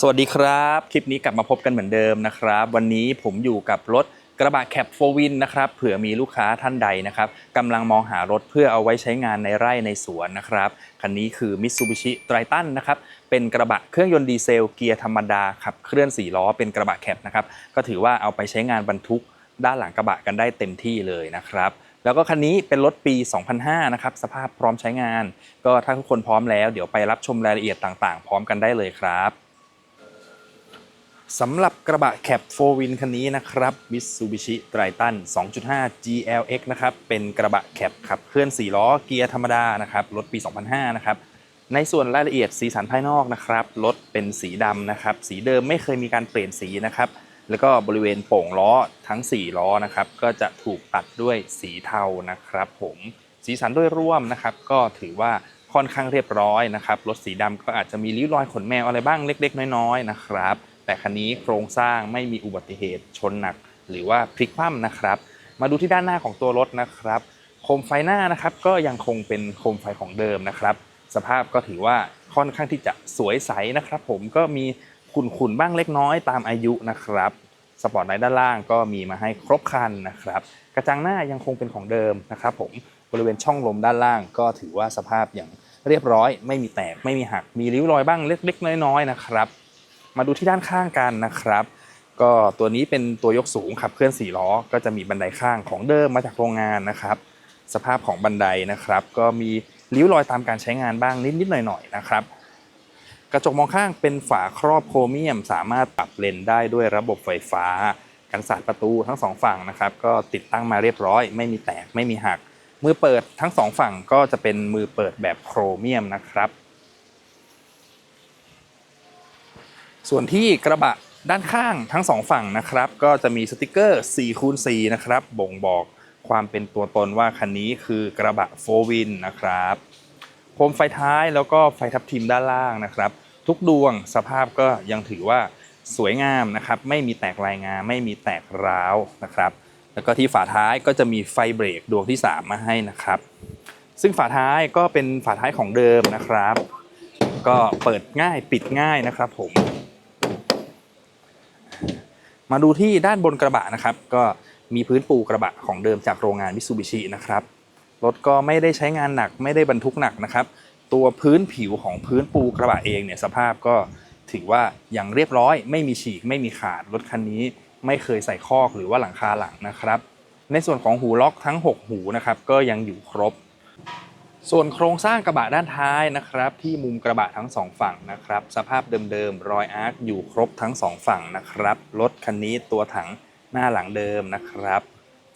สวัสดีครับ คลิปนี้กลับมาพบกันเหมือนเดิมนะครับ วันนี้ผมอยู่กับรถกระบะแคปโฟวินนะครับเผื่อมีลูกค้าท่านใดนะครับกำลังมองหารถเพื่อเอาไว้ใช้งานในไร่ในสวนนะครับคันนี้คือ Mitsubishi Triton นะครับเป็นกระบะเครื่องยนต์ดีเซลเกียร์ธรรมดาขับเคลื่อน4ล้อเป็นกระบะแคปนะครับก็ถือว่าเอาไปใช้งานบรรทุกด้านหลังกระบะกันได้เต็มที่เลยนะครับแล้วก็คันนี้เป็นรถปี 2005 นะครับสภาพพร้อมใช้งาน ก็ถ้าทุกคนพร้อมแล้วเดี๋ยวไปรับชมรายละเอียดต่างๆ พร้อมกันได้เลยครับ สำหรับกระบะแคป4 Win คันนี้นะครับ Mitsubishi Triton 2.5 GLX นะครับ เป็นกระบะแคปขับเคลื่อน 4 ล้อเกียร์ธรรมดานะครับ รถปี 2005 นะครับ ในส่วนรายละเอียดสีสันภายนอกนะครับ รถเป็นสีดำนะครับ สีเดิมไม่เคยมีการเปลี่ยนสีนะครับ แล้วก็บริเวณโป่งล้อทั้ง 4 ล้อนะครับ ก็จะถูกตัดด้วยสีเทานะครับผม สีสันโดยร่วมนะครับ ก็ถือว่าค่อนข้างเรียบร้อยนะครับ รถสีดำก็อาจจะมีริ้วรอยขนแมวอะไรบ้างเล็ก ๆ น้อยๆนะครับ แต่คันนี้โครงสร้างไม่มีอุบัติเหตุชนหนัก หรือว่าพลิกคว่ำนะครับ มาดูที่ด้านหน้าของตัวรถนะครับ โคมไฟหน้านะครับก็ยังคงเป็นโคมไฟของเดิมนะครับ สภาพก็ถือว่าค่อนข้างที่จะสวยใสนะครับ ผมก็มีขุ่นๆบ้างเล็กน้อยตามอายุนะครับสปอร์ตไลท์ด้านล่างก็มีมาให้ครบคันนะครับ กระจังหน้ายังคงเป็นของเดิมนะครับ ผมบริเวณช่องลมด้านล่างก็ถือว่าสภาพอย่างเรียบร้อย ไม่มีแตกไม่มีหักมีริ้วรอยบ้างเล็กๆ น้อยๆนะครับ มาดูที่ด้านข้างกันนะครับ ก็ตัวนี้เป็นตัวยกสูงขับเคลื่อน4ล้อ ก็จะมีบันไดข้างของเดิมมาจากโรงงานนะครับ สภาพของบันไดนะครับ ก็มีริ้วรอยตามการใช้งานบ้างนิดๆหน่อยๆนะครับ กระจกมองข้างเป็นฝาครอบโครเมียม สามารถปรับเลนได้ด้วยระบบไฟฟ้า กันสาดประตูทั้งสองฝั่งนะครับ ก็ติดตั้งมาเรียบร้อย ไม่มีแตกไม่มีหัก มือเปิดทั้งสองฝั่งก็จะเป็นมือเปิดแบบโครเมียมนะครับ ส่วนที่กระบะด้านข้างทั้งสองฝั่งนะครับ ก็จะมีสติกเกอร์4คูณ4นะครับ บ่งบอกความเป็นตัวตนว่าคันนี้คือกระบะโฟวินนะครับโคมไฟท้ายแล้วก็ไฟทับทิมด้านล่างนะครับ ทุกดวงสภาพก็ยังถือว่าสวยงามนะครับ ไม่มีแตกลายงาไม่มีแตกร้าวนะครับ แล้วก็ที่ฝาท้ายก็จะมีไฟเบรกดวงที่ 3 มาให้นะครับ ซึ่งฝาท้ายก็เป็นฝาท้ายของเดิมนะครับ ก็เปิดง่ายปิดง่ายนะครับผม มาดูที่ด้านบนกระบะนะครับ ก็มีพื้นปูกระบะของเดิมจากโรงงานมิ t ซูบิชินะครับรถก็ไม่ได้ใช้งานหนักไม่ได้บรรทุกหนักนะครับ ตัวพื้นผิวของพื้นปูกระบะเองเนี่ยสภาพก็ถือว่าอยังเรียบร้อย ไม่มีฉีกไม่มีขาดรถคันนี้ ไม่เคยใส่คอกหรือว่าหลังคาหลังนะครับ ในส่วนของหูล็อกทั้ง 6 หูนะครับก็ยังอยู่ครบ ส่วนโครงสร้างกระบะด้านท้ายนะครับ ที่มุมกระบะทั้งสองฝั่งนะครับ สภาพเดิมๆรอยอาร์คอยู่ครบทั้งสองฝั่งนะครับรถคันนี้ตัวถังหน้าหลังเดิมนะครับ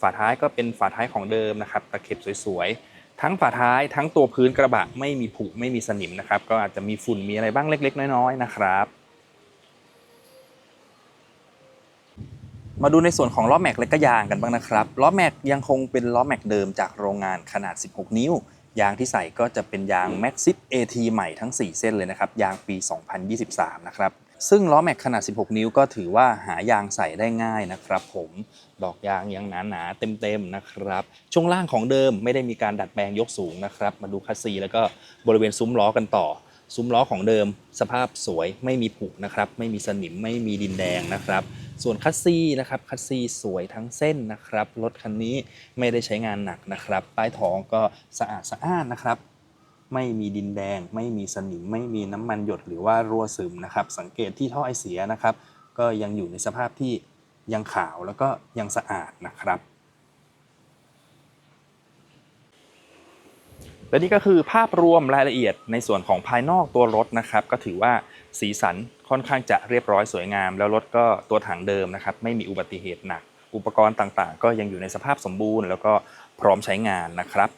ฝาท้ายก็เป็นฝาท้ายของเดิมนะครับ ตะเข็บสวยๆ ทั้งฝาท้ายทั้งตัวพื้นกระบะไม่มีผุไม่มีสนิมนะครับ ก็อาจจะมีฝุ่นมีอะไรบ้างเล็ก ๆ น้อยๆนะครับมาดูในส่วนของล้อแม็กและก็ยางกันบ้างนะครับล้อแม็กยังคงเป็นล้อแม็กเดิมจากโรงงานขนาด 16 นิ้ว ยางที่ใส่ก็จะเป็นยาง Maxxis AT ใหม่ทั้ง 4 เส้นเลยนะครับ ยางปี 2023 นะครับ ซึ่งล้อแม็กขนาด 16 นิ้วก็ถือว่าหายางใส่ได้ง่ายนะครับผมดอกยางยังหนาๆเต็มๆนะครับ ช่วงล่างของเดิมไม่ได้มีการดัดแปลงยกสูงนะครับ มาดูคัสซีแล้วก็บริเวณซุ้มล้อกันต่อ ซุ้มล้อของเดิม สภาพสวยไม่มีผุนะครับ ไม่มีสนิมไม่มีดินแดงนะครับ ส่วนคัสซีนะครับคัสซีสวยทั้งเส้นนะครับรถคันนี้ไม่ได้ใช้งานหนักนะครับใต้ท้องก็สะอาดสะอ้านนะครับ ไม่มีดินแดง ไม่มีสนิม ไม่มีน้ำมันหยดหรือว่ารั่วซึมนะครับ สังเกตที่ท่อไอเสียนะครับ ก็ยังอยู่ในสภาพที่ยังขาวแล้วก็ยังสะอาดนะครับ และนี่ก็คือภาพรวมรายละเอียดในส่วนของภายนอกตัวรถนะครับ ก็ถือว่าสีสันค่อนข้างจะเรียบร้อยสวยงาม แล้วรถก็ตัวถังเดิมนะครับ ไม่มีอุบัติเหตุหนัก อุปกรณ์ต่างๆ ก็ยังอยู่ในสภาพสมบูรณ์ แล้วก็พร้อมใช้งานนะครับ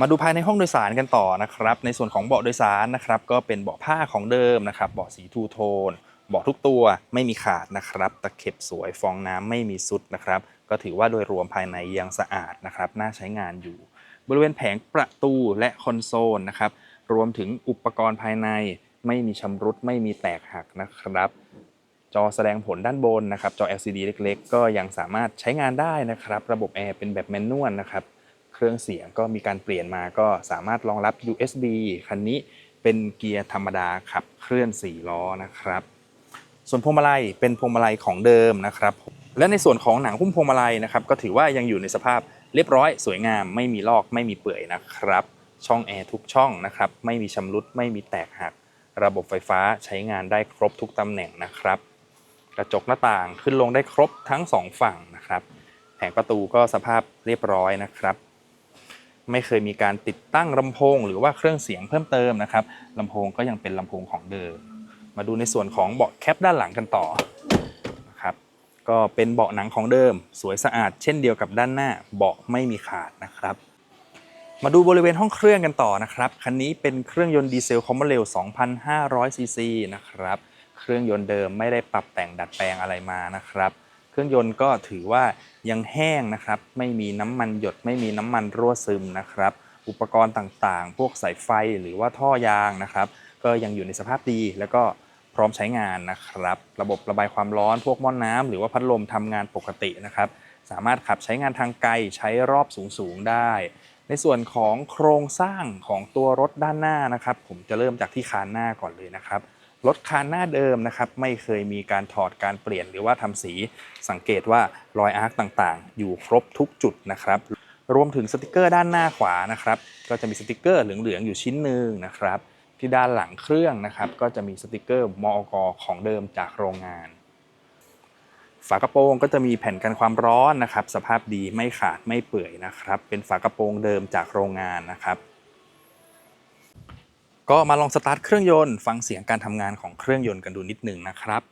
มาดูภายในห้องโดยสารกันต่อนะครับ ในส่วนของเบาะโดยสารนะครับ ก็เป็นเบาะผ้าของเดิมนะครับเบาะสีทูโทนเบาะทุกตัวไม่มีขาดนะครับ ตะเข็บสวยฟองน้ำไม่มีสุดนะครับ ก็ถือว่าโดยรวมภายในยังสะอาดนะครับน่าใช้งานอยู่ บริเวณแผงประตูและคอนโซลนะครับรวมถึงอุปกรณ์ภายในไม่มีชำรุดไม่มีแตกหักนะครับ จอแสดงผลด้านบนนะครับ จอ LCD เล็กๆ ก็ยังสามารถใช้งานได้นะครับ ระบบแอร์เป็นแบบแมนนวลนะครับ เครื่องเสียงก็มีการเปลี่ยนมาก็สามารถรองรับ USB คันนี้เป็นเกียร์ธรรมดาขับเคลื่อน 4 ล้อนะครับ ส่วนพวงมาลัยเป็นพวงมาลัยของเดิมนะครับ และในส่วนของหนังหุ้มพวงมาลัยนะครับก็ถือว่ายังอยู่ในสภาพเรียบร้อยสวยงามไม่มีลอกไม่มีเปื่อยนะครับ ช่องแอร์ทุกช่องนะครับไม่มีชำรุดไม่มีแตกหัก ระบบไฟฟ้าใช้งานได้ครบทุกตำแหน่งนะครับ กระจกหน้าต่างขึ้นลงได้ครบทั้งสองฝั่งนะครับแผงประตูก็สภาพเรียบร้อยนะครับ ไม่เคยมีการติดตั้งลำโพง หรือว่าเครื่องเสียงเพิ่มเติมนะครับลำโพงก็ยังเป็นลำโพงของเดิม มาดูในส่วนของเบาะแคปด้านหลังกันต่อ ก็เป็นเบาะหนังของเดิม สวยสะอาดเช่นเดียวกับด้านหน้าเบาะไม่มีขาดนะครับ มาดูบริเวณห้องเครื่องกันต่อนะครับ คันนี้เป็นเครื่องยนต์ดีเซลคอมมอนเรล2,500ซีซีนะครับ เครื่องยนต์เดิมไม่ได้ปรับแต่งดัดแปลงอะไรมานะครับเครื่องยนต์ก็ถือว่ายังแห้งนะครับ ไม่มีน้ำมันหยด ไม่มีน้ำมันรั่วซึมนะครับ อุปกรณ์ต่างๆ พวกสายไฟหรือว่าท่อยางนะครับ ก็ยังอยู่ในสภาพดีแล้วก็ ร้อมใช้งานนะครับ ระบบระบายความร้อนพวกหม้อนน้ำหรือว่าพัดลมทำงานปกตินะครับ สามารถขับใช้งานทางไกลใช้รอบสูงๆได้ ในส่วนของโครงสร้างของตัวรถด้านหน้านะครับ ผมจะเริ่มจากที่คานหน้าก่อนเลยนะครับรถคานหน้าเดิมนะครับไม่เคยมีการถอดการเปลี่ยนหรือว่าทำสีสังเกตว่ารอยอาร์คต่างๆ อยู่ครบทุกจุดนะครับ รวมถึงสติกเกอร์ด้านหน้าขวานะครับ ก็จะมีสติกเกอร์เหลืองๆอยู่ชิ้นหนึ่งนะครับ ที่ด้านหลังเครื่องนะครับก็จะมีสติกเกอร์มอกของเดิมจากโรงงาน ฝากระโปรงก็จะมีแผ่นกันความร้อนนะครับ สภาพดีไม่ขาดไม่เปื่อยนะครับ เป็นฝากระโปรงเดิมจากโรงงานนะครับ ก็มาลองสตาร์ทเครื่องยนต์ฟังเสียงการทำงานของเครื่องยนต์กันดูนิดหนึ่งนะครับ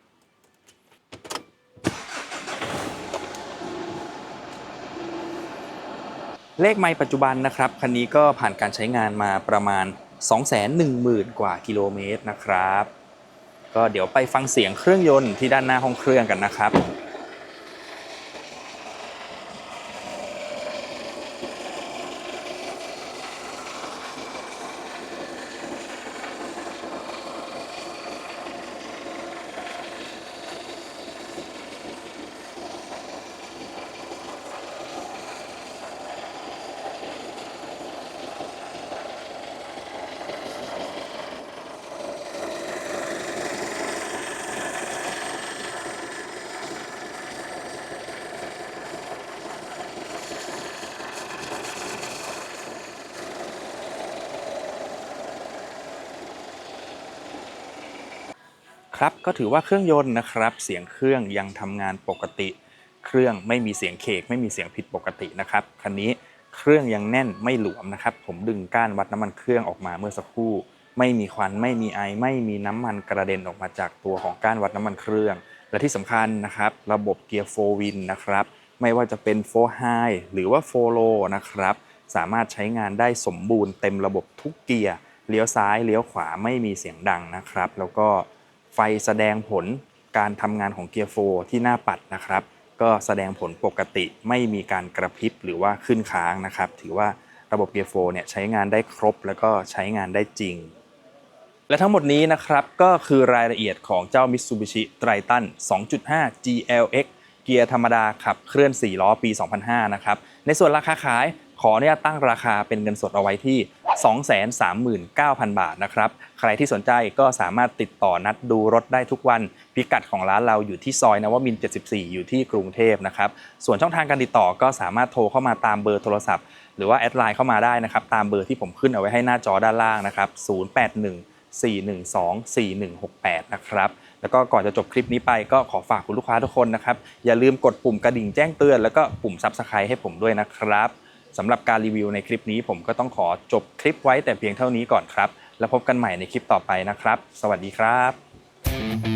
เลขไมล์ปัจจุบันนะครับคันนี้ก็ผ่านการใช้งานมาประมาณ 210,000 กว่ากิโลเมตรนะครับ ก็เดี๋ยวไปฟังเสียงเครื่องยนต์ที่ด้านหน้าห้องเครื่องกันนะครับ ก็ถือว่าเครื่องยนต์นะครับ เสียงเครื่องยังทำงานปกติ เครื่องไม่มีเสียงเคกไม่มีเสียงผิดปกตินะครับคันนี้เครื่องยังแน่นไม่หลวมนะครับ ผมดึงก้านวัดน้ำมันเครื่องออกมาเมื่อสักครู่ ไม่มีควันไม่มีไอไม่มีน้ำมันกระเด็นออกมาจากตัวของก้านวัดน้ำมันเครื่อง และที่สำคัญนะครับ ระบบเกียร์โฟวินนะครับไม่ว่าจะเป็นโฟไฮหรือว่าโฟโลนะครับสามารถใช้งานได้สมบูรณ์เต็มระบบทุกเกียร์เลี้ยวซ้ายเลี้ยวขวาไม่มีเสียงดังนะครับ แล้วก็ ไฟแสดงผลการทำงานของเกียร์โฟที่หน้าปัดนะครับ ก็แสดงผลปกติไม่มีการกระพริบหรือว่าขึ้นค้างนะครับ ถือว่าระบบเกียร์โฟเนี่ยใช้งานได้ครบแล้วก็ใช้งานได้จริง และทั้งหมดนี้นะครับก็คือรายละเอียดของเจ้า Mitsubishi Triton 2.5 GLX เกียร์ธรรมดาขับเคลื่อน 4 ล้อปี 2005 นะครับ ในส่วนราคาขายขออนุญาตตั้งราคาเป็นเงินสดเอาไว้ที่ 239,000 บาทนะครับ ใครที่สนใจก็สามารถติดต่อนัดดูรถได้ทุกวัน พิกัดของร้านเราอยู่ที่ซอยนวมิน 74 อยู่ที่กรุงเทพนะครับ ส่วนช่องทางการติดต่อก็สามารถโทรเข้ามาตามเบอร์โทรศัพท์ หรือว่าแอดไลน์เข้ามาได้นะครับ ตามเบอร์ที่ผมขึ้นเอาไว้ให้หน้าจอด้านล่างนะครับ 081 412-4168 นะครับ แล้วก็ก่อนจะจบคลิปนี้ไปก็ขอฝากคุณลูกค้าทุกคนนะครับ อย่าลืมกดปุ่มกระดิ่งแจ้งเตือนแล้วก็ปุ่ม Subscribe ให้ผมด้วยนะครับ สำหรับการรีวิวในคลิปนี้ ผมก็ต้องขอจบคลิปไว้แต่เพียงเท่านี้ก่อนครับ แล้วพบกันใหม่ในคลิปต่อไปนะครับ สวัสดีครับ